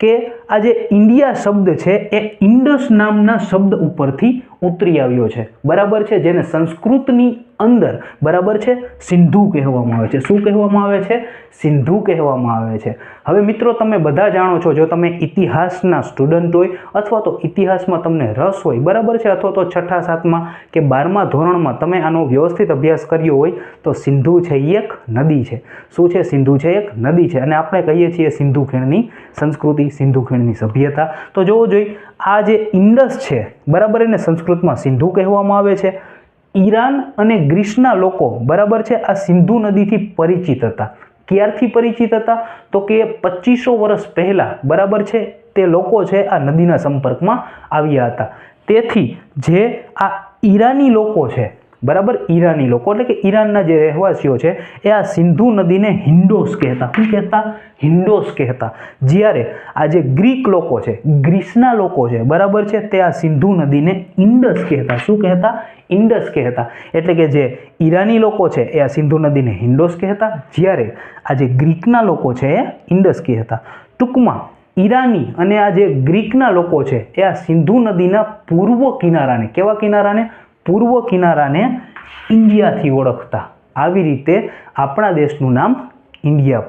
કે આ જે ઇન્ડિયા શબ્દ છે એ ઇન્ડસ નામના શબ્દ ઉપરથી ઉતરી આવ્યો છે. બરાબર છે? જેને સંસ્કૃતની અંદર. બરાબર છે? સિંધુ કહેવામાં આવે છે. શું કહેવામાં આવે છે? સિંધુ કહેવામાં આવે છે. હવે મિત્રો, તમે બધા જાણો છો, જો તમે ઇતિહાસના સ્ટુડન્ટ હોય અથવા તો ઇતિહાસમાં તમને રસ હોય, બરાબર છે? અથવા તો છઠ્ઠા, સાતમાં કે બારમા ધોરણમાં તમે આનો વ્યવસ્થિત અભ્યાસ કર્યો હોય, તો સિંધુ છે એક નદી છે. શું છે? સિંધુ છે એક નદી છે. અને આપણે કહીએ છીએ સિંધુ ખીણની સંસ્કૃતિ, સિંધુ ખીણની સભ્યતા. તો જોવો જોઈએ આ જે ઇન્ડસ છે, બરાબર એને સંસ્કૃતમાં સિંધુ કહેવામાં આવે છે. ઈરાન અને ગ્રીસના લોકો, બરાબર છે, આ સિંધુ નદીથી પરિચિત હતા. ક્યારથી પરિચિત હતા? તો કે પચીસો વર્ષ પહેલાં, બરાબર છે, તે લોકો છે, આ નદીના સંપર્કમાં આવ્યા હતા. તેથી, જે આ ઈરાની લોકો છે બરાબર? ઈરાની લોકો. એટલે કે ઈરાનના જે રહેવાસીઓ છે, એ આ સિંધુ નદીને હિન્ડોસ કહેતા. શું કહેતા? હિન્ડોસ કહેતા. જ્યારે આ જે ગ્રીક લોકો છે, ગ્રીસના લોકો છે, બરાબર છે, તે આ સિંધુ નદીને ઇન્ડસ કહેતા. શું કહેતા? ઇન્ડસ કહેતા. એટલે કે જે ઈરાની લોકો છે, એ આ સિંધુ નદીને હિન્ડોસ કહેતા. જ્યારે આ જે ગ્રીકના લોકો છે, એ ઇન્ડસ કહેતા. ટૂંકમાં, ઈરાની અને આ જે ગ્રીકના લોકો છે, એ આ સિંધુ નદીના પૂર્વ કિનારાને, કેવા કિનારાને? પૂર્વ કિનારાને ઇન્ડિયાથી ઓળખતા. આવી રીતે આપણા દેશનું નામ ઇન્ડિયા પડ્યું